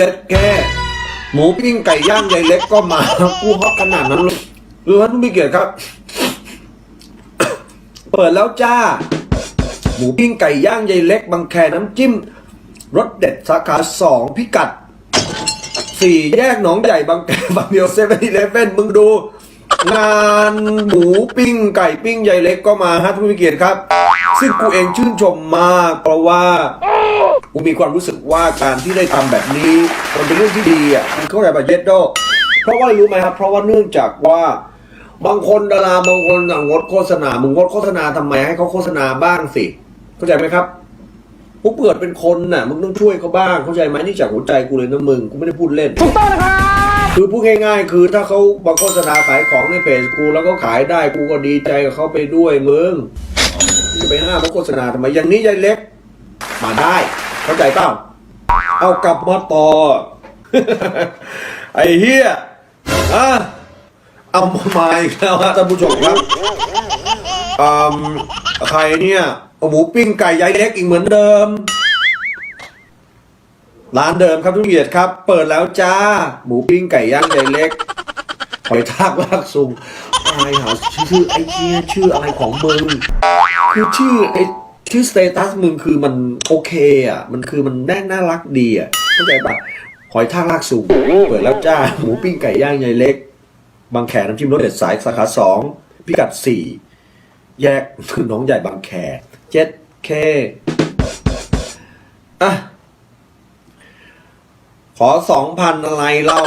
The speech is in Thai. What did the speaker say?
เจ็ดแค่ หมูปิ้งไก่ย่างใหญ่เล็กก็มากูฮอตขนาดนั้นเลยคือว่าทุกมีเกียรติครับ เปิดแล้วจ้า หมูปิ้งไก่ย่างใหญ่เล็กบางแคน้ำจิ้มรสเด็ดสาขาสองพิกัดสี่แยกหนองใหญ่บางแคบางเดียวเซเว่นอีเลฟเว่นมึงดู งานหมูปิ้งไก่ปิ้งใหญ่เล็กก็มาฮะทุกผู้มีเกียรติครับ ซึ่งกูเองชื่นชมมาก เพราะว่ากูมีความรู้สึกว่าการที่ได้ทำแบบนี้มันเป็นเรื่องที่ดีอะมันเข้าใจป่ะเย็ดโดเพราะว่ารู้ไหมครับ เพราะว่าเนื่องจากว่าบางคนดาราบางคนงงดโฆษณา มึงงดโฆษณาทำไมให้เขาโฆษณาบ้างสิ เข้าใจไหมครับกูเปิดเป็นคนน่ะ มึงต้องช่วยเขาบ้าง เข้าใจไหมนี่จากหัวใจกูเลยนะมึง กูไม่ได้พูดเล่น ถูกต้องนะครับ คือพูดง่ายๆ คือถ้าเขามาโฆษณาขายของในเพจกูแล้วก็ขายได้กูก็ดีใจกับเขาไปด้วยมึงจะไปห้ามเขาโฆษณาทำไมอย่างนี้ยายเล็ก มาได้ เข้าใจเปล่าเอากลับมาต่อ ไอ้เฮียอะเอามาอีกแล้วฮะท่านผู้ชมครับอืมใครเนี่ยเอาหมูปิ้งไก่ยายเล็กอีกเหมือนเดิม ร้านเดิมครับทุกเกียรติครับ เปิดแล้วจ้า หมูปิ้งไก่ย่างใหญ่เล็กหอยทากลากซุงตายหาชื่อไอ้เหี้ยชื่ออะไรของมึงคือชื่อไอ้ชื่อสเตตัสมึงคือมันโอเคอะ มันคือมันแน่น่ารักดีอะเข้าใจปะหอยทากลากซุงเปิดแล้วจ้า หมูปิ้งไก่ย่างใหญ่เล็ก บางแขน้ำจิ้มรสเด็ดสายสาขาสองพิกัดสี่แยกหน้องใหญ่บางแคเจ็ดเคอะ ขอสองพันอะไรเล่า